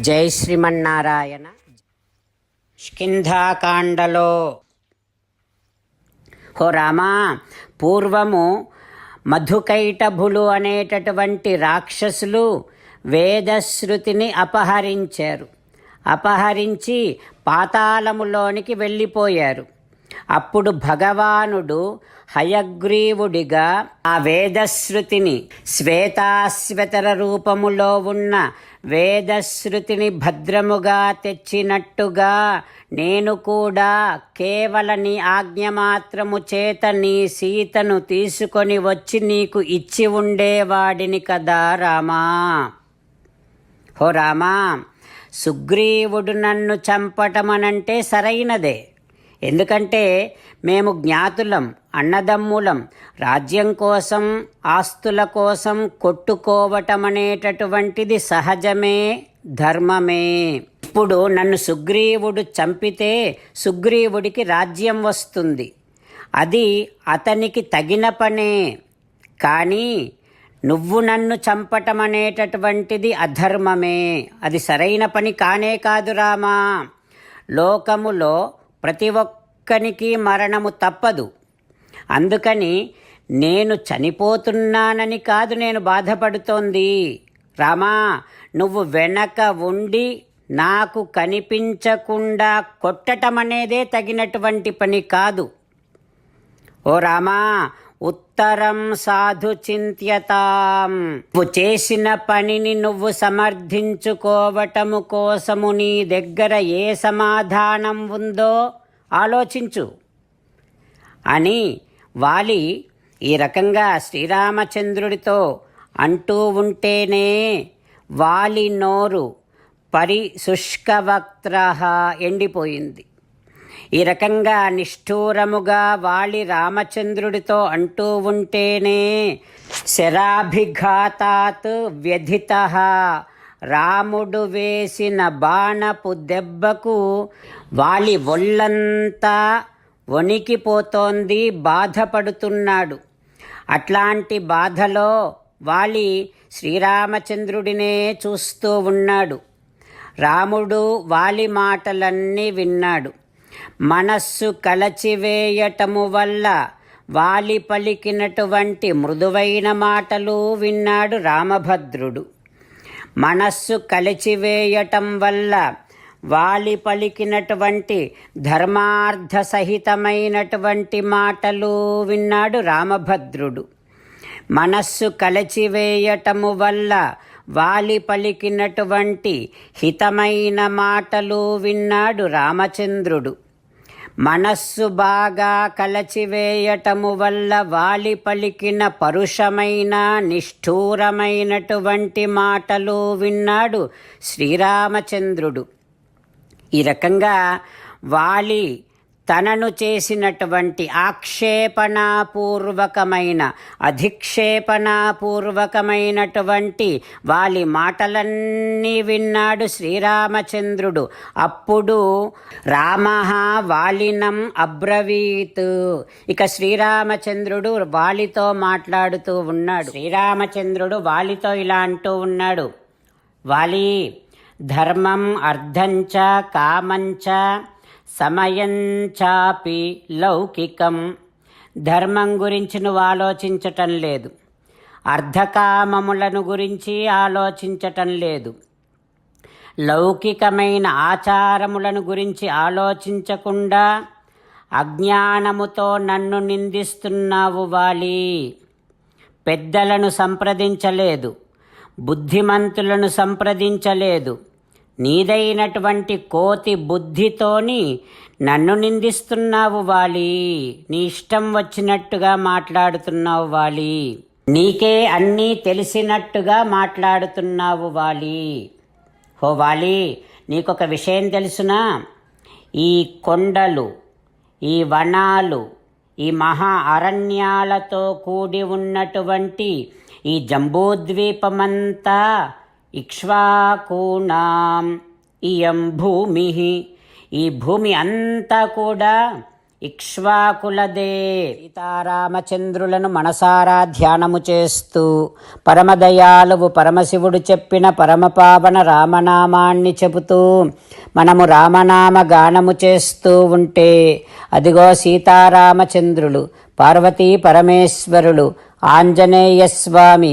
జై శ్రీమన్నారాయణ. స్కింధాకాండలో. హో రామా పూర్వము మధుకైటభులు అనేటటువంటి రాక్షసులు వేదశ్రుతిని అపహరించారు. అపహరించి పాతాళములోనికి వెళ్ళిపోయారు. అప్పుడు భగవానుడు హయగ్రీవుడిగా ఆ వేదశ్రుతిని శ్వేతాశ్వతర రూపములో ఉన్న వేదశ్రుతిని భద్రముగా తెచ్చినట్టుగా నేను కూడా కేవల నీ ఆజ్ఞ మాత్రము చేత నీ సీతను తీసుకొని వచ్చి నీకు ఇచ్చి ఉండేవాడిని కదా రామా? హో రామా సుగ్రీవుడు నన్ను చంపటమనంటే సరైనదే. ఎందుకంటే మేము జ్ఞాతులం అన్నదమ్ములం. రాజ్యం కోసం ఆస్తుల కోసం కొట్టుకోవటం అనేటటువంటిది సహజమే ధర్మమే. ఇప్పుడు నన్ను సుగ్రీవుడు చంపితే సుగ్రీవుడికి రాజ్యం వస్తుంది. అది అతనికి తగిన పనే. కానీ నువ్వు నన్ను చంపటం అనేటటువంటిది అధర్మమే. అది సరైన పని కానే కాదు రామా. లోకములో ప్రతి ఒక్కనికి మరణము తప్పదు. అందుకని నేను చనిపోతున్నానని కాదు నేను బాధపడుతోంది. రామా నువ్వు వెనక ఉండి నాకు కనిపించకుండా కొట్టటం అనేదే తగినటువంటి పని కాదు. ఓ రామా ఉత్తరం సాధు చింత్యతాం. నువ్వు చేసిన పనిని నువ్వు సమర్థించుకోవటము కోసము నీ దగ్గర ఏ సమాధానం ఉందో ఆలోచించు. అని వాలి ఈ రకంగా శ్రీరామచంద్రుడితో అంటూ ఉంటేనే వాలి నోరు పరిశుష్కవక్త్ర ఎండిపోయింది. ఈ రకంగా నిష్ఠూరముగా వాలి రామచంద్రుడితో అంటూ ఉంటేనే శరాభిఘాతాత్ వ్యధిత. రాముడు వేసిన బాణపు దెబ్బకు వాలి ఒళ్ళంతా వణికిపోతోంది బాధపడుతున్నాడు. అట్లాంటి బాధలో వాలి శ్రీరామచంద్రుడినే చూస్తూ ఉన్నాడు. రాముడు వాలి మాటలన్నీ విన్నాడు. మనస్సు కలచివేయటము వల్ల వాలి పలికినటువంటి మృదువైన మాటలు విన్నాడు రామభద్రుడు. మనస్సు కలిచివేయటం వల్ల వాలి పలికినటువంటి ధర్మార్థ సహితమైనటువంటి మాటలు విన్నాడు రామభద్రుడు. మనస్సు కలచివేయటము వల్ల వాలి పలికినటువంటి హితమైన మాటలు విన్నాడు రామచంద్రుడు. మనస్సు బాగా కలచివేయటము వల్ల వాలి పలికిన పరుషమైన నిష్ఠూరమైనటువంటి మాటలు విన్నాడు శ్రీరామచంద్రుడు. ఈ రకంగా వాలి తనను చేసినటువంటి ఆక్షేపణాపూర్వకమైన అధిక్షేపణాపూర్వకమైనటువంటి వాలి మాటలన్నీ విన్నాడు శ్రీరామచంద్రుడు. అప్పుడు రామ వాలినం అబ్రవీత్. ఇక శ్రీరామచంద్రుడు వాలితో మాట్లాడుతూ ఉన్నాడు. శ్రీరామచంద్రుడు వాలితో ఇలా అంటూ ఉన్నాడు. వాలి ధర్మం అర్థంచ కామంచ సమయం చాపి లౌకికం. ధర్మం గురించి నువ్వు ఆలోచించటం లేదు. అర్ధకామములను గురించి ఆలోచించటం లేదు. లౌకికమైన ఆచారములను గురించి ఆలోచించకుండా అజ్ఞానముతో నన్ను నిందిస్తున్నావు వాలి. పెద్దలను సంప్రదించలేదు. బుద్ధిమంతులను సంప్రదించలేదు. నీదైనటువంటి కోతి బుద్ధితోని నన్ను నిందిస్తున్నావు వాలి. నీ ఇష్టం వచ్చినట్టుగా మాట్లాడుతున్నావు వాలి. నీకే అన్నీ తెలిసినట్టుగా మాట్లాడుతున్నావు వాలి. ఓ వాలి నీకొక విషయం తెలుసునా? ఈ కొండలు ఈ వనాలు ఈ మహా అరణ్యాలతో కూడి ఉన్నటువంటి ఈ జంబూద్వీపమంతా ఇక్ష్వాకూణాం ఇయం భూమి. ఈ భూమి అంతా కూడా ఇక్ష్వాకులదే. సీతారామచంద్రులను మనసారా ధ్యానము చేస్తూ పరమదయాలువు పరమశివుడు చెప్పిన పరమపావన రామనామాన్ని చెబుతూ మనము రామనామ గానము చేస్తూ ఉంటే అదిగో సీతారామచంద్రులు పార్వతీ పరమేశ్వరులు ఆంజనేయ స్వామి